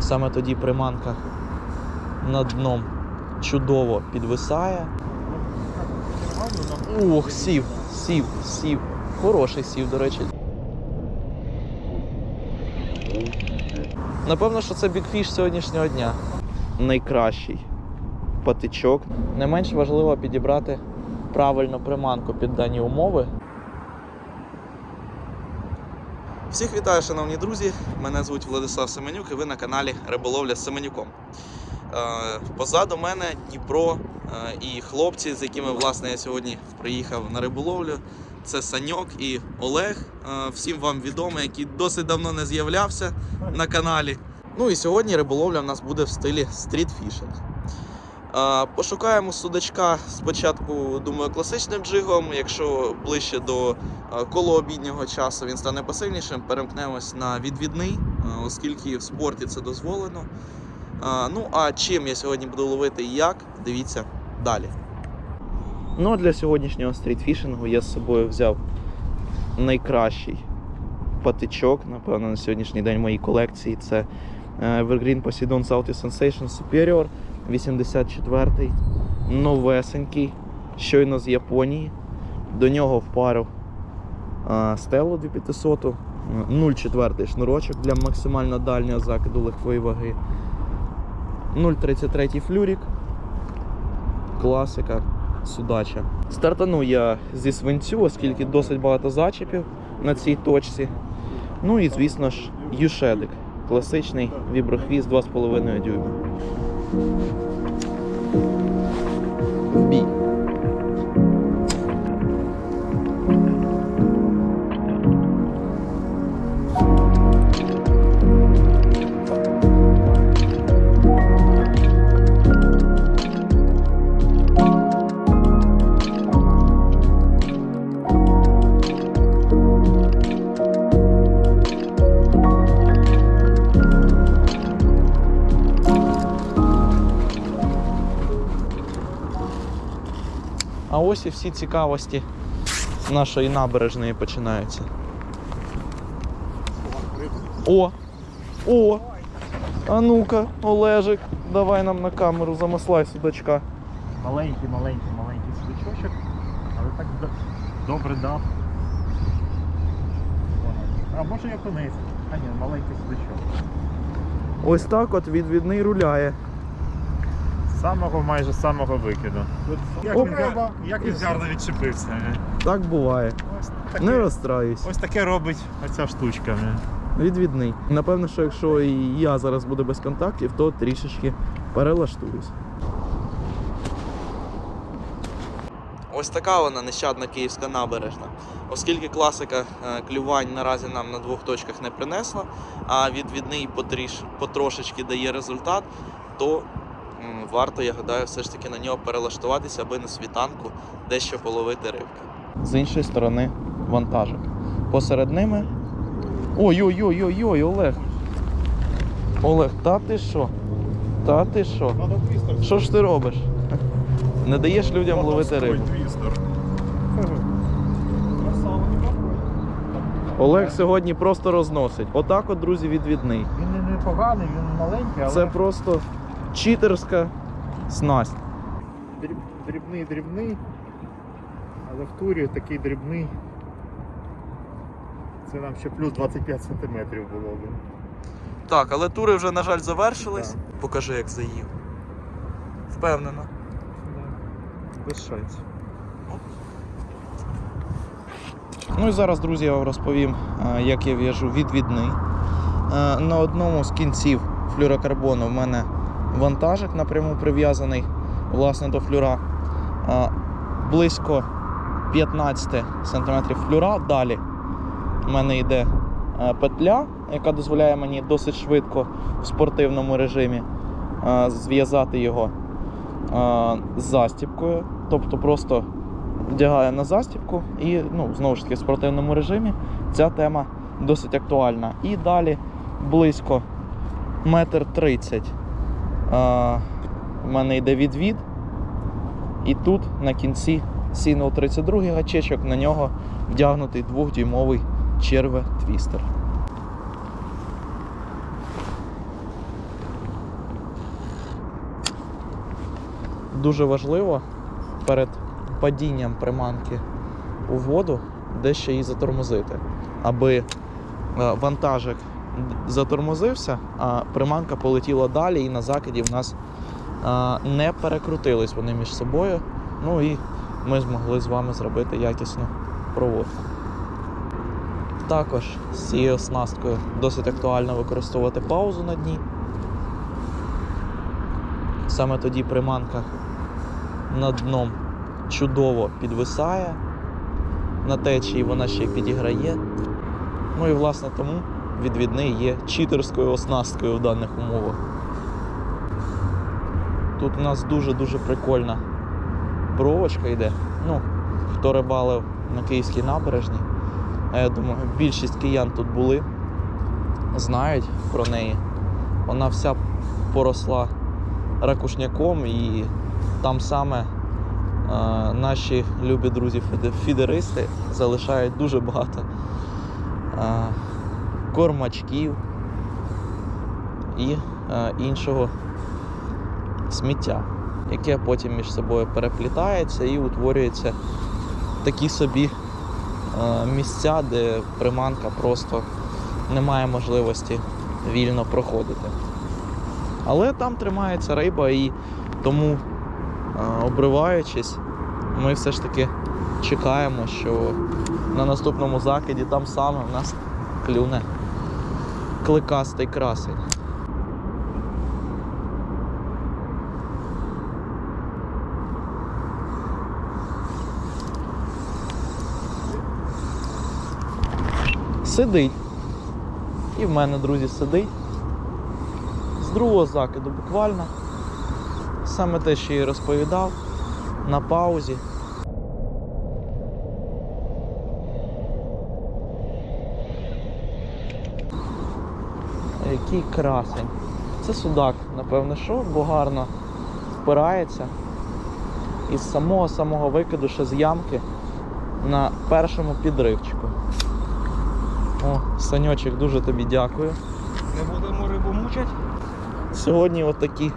Саме тоді приманка над дном чудово підвисає. Ух, сів, сів, сів. Хороший сів, до речі. Напевно, що це бікфіш сьогоднішнього дня. Найкращий патичок. Не менш важливо підібрати правильну приманку під дані умови. Всіх вітаю, шановні друзі. Мене звуть Владислав Семенюк і ви на каналі Риболовля з Семенюком. Е, Позаду мене Дніпро е, і хлопці, з якими власне я сьогодні приїхав на риболовлю. Це Саньок і Олег. Е, Всім вам відомо, який досить давно не з'являвся на каналі. Ну і сьогодні риболовля в нас буде в стилі стрітфішинг. Пошукаємо судачка спочатку, думаю, класичним джигом. Якщо ближче до колообіднього часу він стане посильнішим, перемкнемось на відвідний, оскільки в спорті це дозволено. Ну а чим я сьогодні буду ловити і як, дивіться далі. Ну а для сьогоднішнього стрітфішингу я з собою взяв найкращий патичок, напевно, на сьогоднішній день моїй колекції. Це е, Evergreen Poseidon Southeast Sensation Superior 84-й, новесенький, щойно з Японії. До нього в пару е, 2500, 0,4 шнурочок для максимально дальнього закиду легкої ваги. 0,33 флюрік. Класика, судача. Стартану я зі свинцю, оскільки досить багато зачепів на цій точці. Ну і, звісно ж, юшедик. Класичний віброхвіст 2,5 дюйма. В А ось і всі цікавості нашої набережної починаються. О! О! А ну-ка, Олежик, давай нам на камеру замаслай судачка. Маленький, маленький, маленький судачочок, але так добре дав. А може окунець. А ні, маленький судачок. Ось так от відвідний руляє. Самого майже самого викиду. Як, Оп. він, як він гарно відчепився. е. Так буває. Ось Не таке, розстраюсь. ось таке робить оця штучка. е. Відвідний. Напевно, що якщо і я зараз буду без контактів, то трішечки перелаштуюсь. Ось така вона нещадна київська набережна. Оскільки класика е, клювань наразі нам на двох точках не принесла, а відвідний потріш, потрошечки дає результат, то варто, я гадаю, все ж таки на нього перелаштуватися, аби на світанку дещо половити рибки. З іншої сторони вантажик. Посеред ними. Ой-ой-ой-ой-ой, Олег. Олег, та ти що? Та ти що? Що ж ти робиш? Не даєш людям ловити рибу. Олег сьогодні просто розносить. Отак от, друзі, відвідний. Він не непоганий, він маленький, але Це просто читерська снасть. дріб- дрібний, дрібний. Але в турі такий дрібний. Це нам ще плюс 25 сантиметрів було б. Так, але тури вже, на жаль, завершились. Покажи, як заїв. Впевнено. Без шансів. Ну і зараз, друзі, я вам розповім, е, як я в'яжу відвідний. Е, На одному з кінців флюрокарбону в мене вантажик напряму прив'язаний власне до флюра. Е, Близько 15 см флюра. Далі в мене йде е, петля, яка дозволяє мені досить швидко в спортивному режимі е, зв'язати його е, з застіпкою. Тобто просто вдягаю на застібку і ну, знову ж таки в спортивному режимі ця тема досить актуальна. І далі близько метр тридцять у мене йде відвід. І тут на кінці Сінул 32 гачечок на нього вдягнутий двохдюймовий черве твістер. Дуже важливо перед падінням приманки у воду дещо її затормозити, аби е, вантажик затормозився, а приманка полетіла далі, і на закиді в нас е, не перекрутились вони між собою. Ну і ми змогли з вами зробити якісну проводку. Також з цією оснасткою досить актуально використовувати паузу на дні. Саме тоді приманка над дном чудово підвисає, на течії вона ще й підіграє. Ну і власне тому відвідний є читерською оснасткою в даних умовах. Тут у нас дуже-дуже прикольна провочка йде. Ну, хто рибалив на Київській набережній, а я думаю, більшість киян тут були, знають про неї. Вона вся поросла ракушняком і там саме е, наші любі друзі-фідеристи залишають дуже багато е, кормачків і е, іншого сміття, яке потім між собою переплітається і утворюється такі собі е, місця, де приманка просто не має можливості вільно проходити. Але там тримається риба і тому, е, обриваючись, ми все ж таки чекаємо, що на наступному закиді там саме в нас клюне кликастий красень. Сидить. І в мене, друзі, сидить. З другого закиду буквально. Саме те, що я розповідав, на паузі. Який красень. Це судак, напевно, що, бо гарно впирається. Із самого самого викиду ще з ямки на першому підривчику. О, Саньочек, дуже тобі дякую. Не будемо рибу мучити. Сьогодні отакі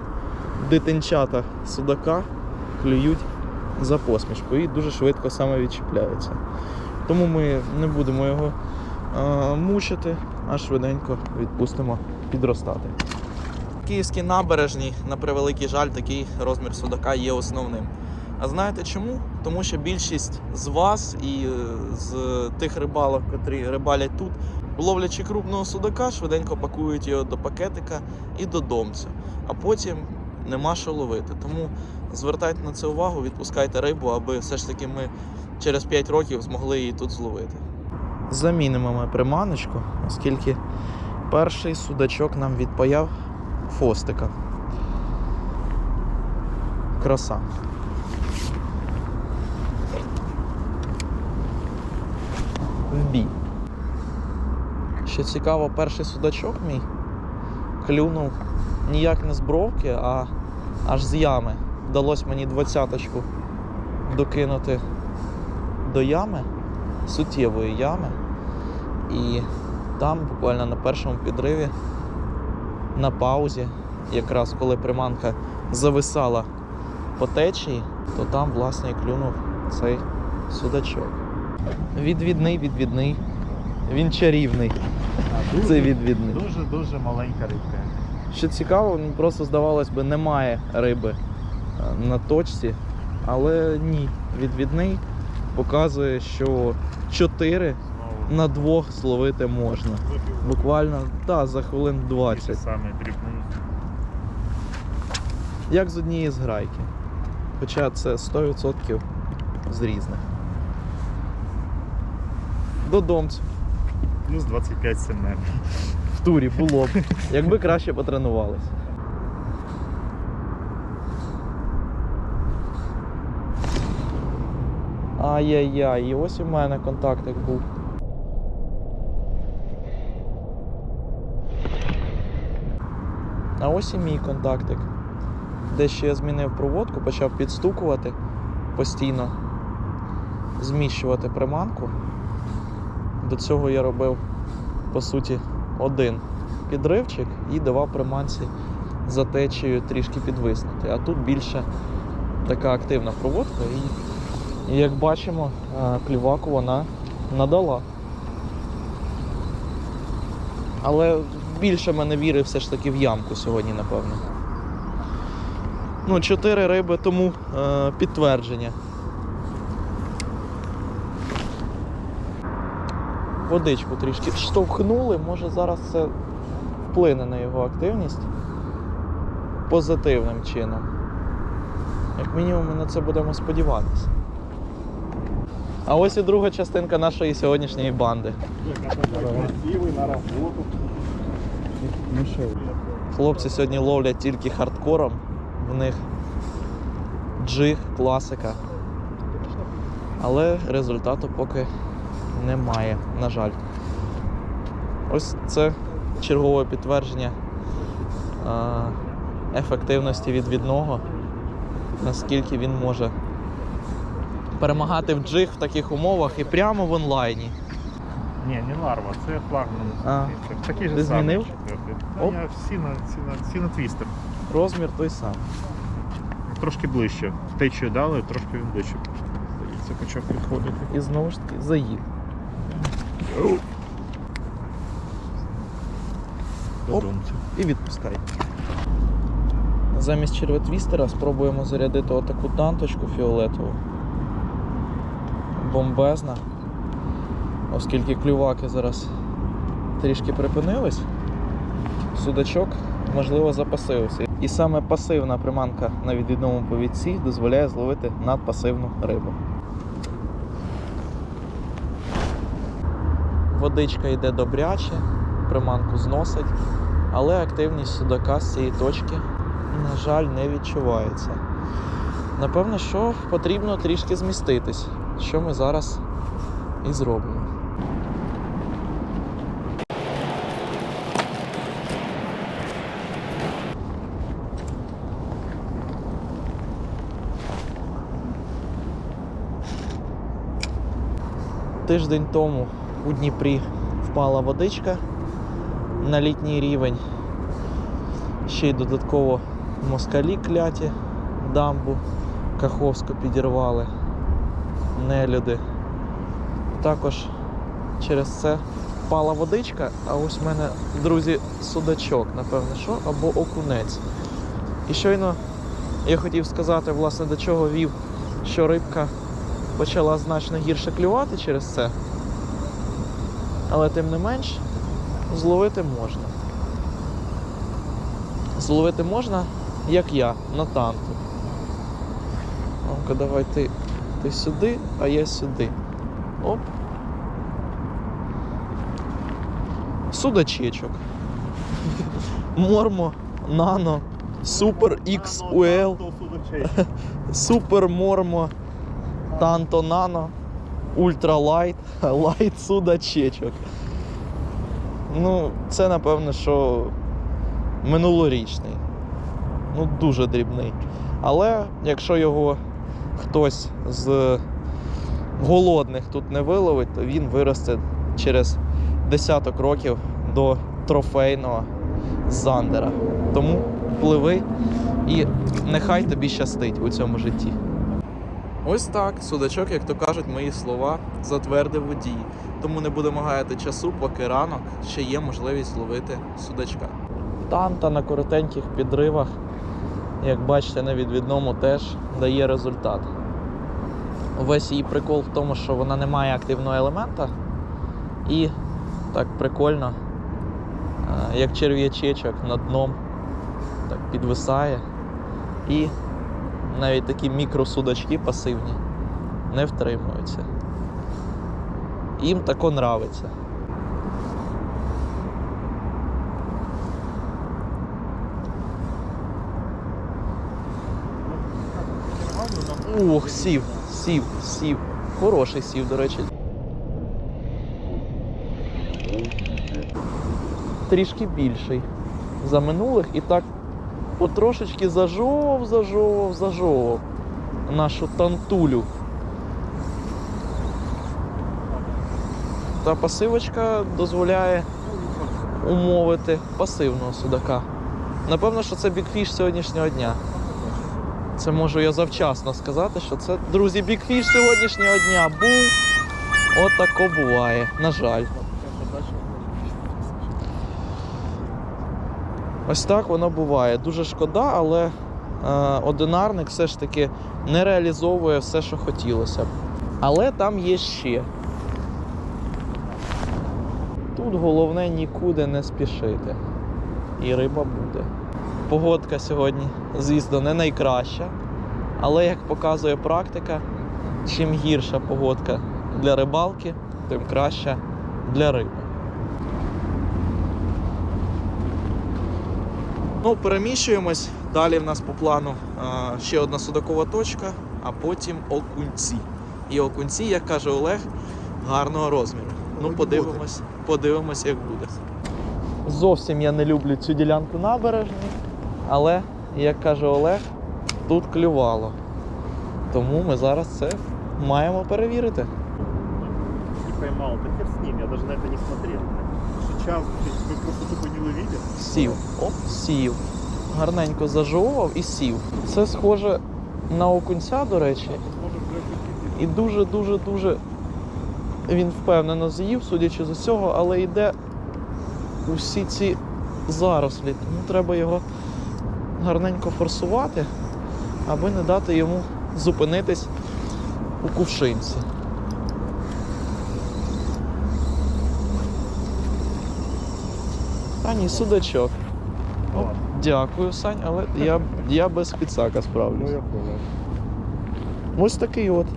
дитинчата судака клюють за посмішку і дуже швидко саме відчіпляються. Тому ми не будемо його е, мучити, а швиденько відпустимо підростати. Київській набережній, на превеликий жаль, такий розмір судака є основним. А знаєте чому? Тому що більшість з вас і е, з тих рибалок, котрі рибалять тут, ловлячи крупного судака, швиденько пакують його до пакетика і додомцю. А потім нема що ловити. Тому звертайте на це увагу, відпускайте рибу, аби все ж таки ми через 5 років змогли її тут зловити. Замінимо ми приманочку, оскільки перший судачок нам відпаяв фостика. Краса. В бій. Що цікаво, перший судачок мій клюнув ніяк не з бровки, а аж з ями. Вдалося мені двадцяточку докинути до ями, суттєвої ями. І там, буквально на першому підриві, на паузі, якраз коли приманка зависала по течії, то там, власне, і клюнув цей судачок. Відвідний, відвідний. Він чарівний. Це відвідний. Дуже-дуже маленька рибка. Що цікаво, ну, просто здавалось би, немає риби е, на точці, але ні, відвідний показує, що 4 Знову на двох зловити можна. Буквально та, за хвилин 20. Саме дрібний. Як з однієї зграйки. Хоча це 100% з різних. Додомцю. Плюс 25 см. В турі було б. Якби краще потренувалися. Ай-яй-яй, і ось у мене контактик був. А ось і мій контактик. Дещо я змінив проводку, почав підстукувати постійно, зміщувати приманку. До цього я робив, по суті, один підривчик і давав приманці за течією трішки підвиснути. А тут більше така активна проводка. І, як бачимо, е, клюваку вона надала. Але більше мене віри все ж таки в ямку сьогодні, напевно. Ну, чотири риби, тому е, підтвердження. Водичку трішки штовхнули, може зараз це вплине на його активність позитивним чином. Як мінімум, ми на це будемо сподіватися. А ось і друга частинка нашої сьогоднішньої банди. Красивий на роботу. Ну що? Хлопці сьогодні ловлять тільки хардкором. В них джиг, класика. Але результату поки немає, на жаль. Ось це чергове підтвердження ефективності відвідного, наскільки він може перемагати в джиг в таких умовах і прямо в онлайні. Ні, не ларва, це флагман. А. Такий же Ти самий змінив? четвертий. Оп. Я всі на, всі на, всі на твістер. Розмір той самий. Трошки ближче. Течію дали, трошки він ближче. Здається, почав підходити. І знову ж таки заїв. Додумця. і відпускай. Замість черветвістера спробуємо зарядити отаку танточку фіолетову. Бомбезна. Оскільки клюваки зараз трішки припинились, судачок можливо запасився. І саме пасивна приманка на відвідному повідці дозволяє зловити надпасивну рибу. Водичка йде добряче, приманку зносить, але активність судака з цієї точки, на жаль, не відчувається. Напевно, що потрібно трішки зміститись, що ми зараз і зробимо. Тиждень тому у Дніпрі впала водичка на літній рівень. Ще й додатково москалі кляті дамбу Каховську підірвали. Нелюди. Також через це впала водичка, а ось в мене, друзі, судачок, напевно, що, або окунець. І щойно я хотів сказати, власне, до чого вів, що рибка почала значно гірше клювати через це. Але тим не менш, зловити можна. Зловити можна, як я, на танку. Ну-ка, давай ти, ти сюди, а я сюди. Оп. Судачечок. Мормо, нано, супер XUL, супер мормо, танто нано, ультралайт, лайт судачечок. Ну, це напевно, що минулорічний. Ну, дуже дрібний. Але якщо його хтось з голодних тут не виловить, то він виросте через десяток років до трофейного зандера. Тому пливи і нехай тобі щастить у цьому житті. Ось так, судачок, як то кажуть мої слова, затвердив водій. Тому не будемо гаяти часу, поки ранок ще є можливість ловити судачка. Танта на коротеньких підривах, як бачите, на відвідному теж дає результат. Весь її прикол в тому, що вона не має активного елемента. І так прикольно, е, як черв'ячечок над дном, так підвисає. І навіть такі мікросудачки пасивні не втримуються. Їм тако нравиться. Ох, сів, сів, сів. Хороший сів, до речі. Трішки більший за минулих і так потрошечки зажовував, зажовував, зажовував нашу тантулю. Та пасивочка дозволяє умовити пасивного судака. Напевно, що це бікфіш сьогоднішнього дня. Це можу я завчасно сказати, що це, друзі, бікфіш сьогоднішнього дня був. От буває, на жаль. Ось так воно буває. Дуже шкода, але е, одинарник все ж таки не реалізовує все, що хотілося б. Але там є ще. Тут головне нікуди не спішити. І риба буде. Погодка сьогодні, звісно, не найкраща. Але як показує практика, чим гірша погодка для рибалки, тим краща для риби. Ну, переміщуємось. Далі в нас по плану а, ще одна судакова точка, а потім окунці. І окунці, як каже Олег, гарного розміру. Ну, подивимось, подивимось, як буде. Зовсім я не люблю цю ділянку набережної, але, як каже Олег, тут клювало. Тому ми зараз це маємо перевірити. Не поймал, да хер с ним, я даже на это не смотрел. Сейчас вы просто тупо не увидели. Сів. Оп, сів. Гарненько зажовував і сів. Це схоже на окунця, до речі. І дуже-дуже дуже він впевнено з'їв, судячи з усього, але йде у всі ці зарослі. Тому треба його гарненько форсувати, аби не дати йому зупинитись у кувшинці. А ні, судачок. Ладно. Дякую, Сань, але я, я без підсака справлюсь. Ну я понял. Ось такий от.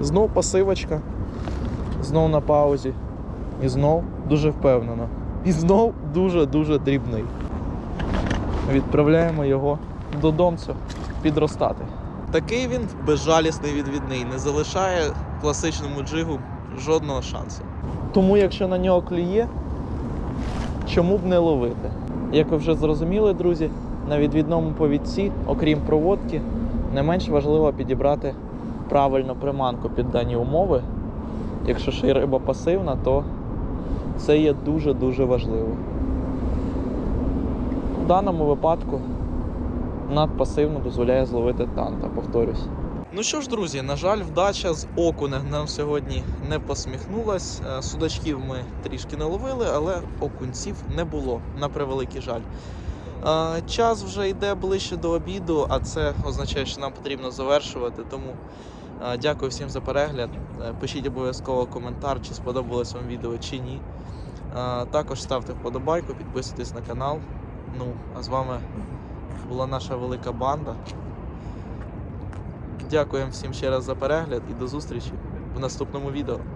Знов пасивочка. Знов на паузі. І знов дуже впевнено. І знов дуже-дуже дрібний. Відправляємо його додомцю підростати. Такий він безжалісний відвідний, не залишає класичному джигу жодного шансу. Тому, якщо на нього клює, чому б не ловити? Як ви вже зрозуміли, друзі, на відвідному повідці, окрім проводки, не менш важливо підібрати правильну приманку під дані умови. Якщо ще й риба пасивна, то це є дуже-дуже важливо. В даному випадку надпасивно дозволяє зловити танта, повторюсь. Ну що ж, друзі, на жаль, вдача з окунем нам сьогодні не посміхнулась. Е, Судачків ми трішки не ловили, але окунців не було, на превеликий жаль. Е, Час вже йде ближче до обіду, а це означає, що нам потрібно завершувати. Тому е, дякую всім за перегляд. Пишіть обов'язково коментар, чи сподобалось вам відео чи ні. Також ставте вподобайку, підписуйтесь на канал. Ну, а з вами була наша велика банда. Дякуємо всім ще раз за перегляд і до зустрічі в наступному відео.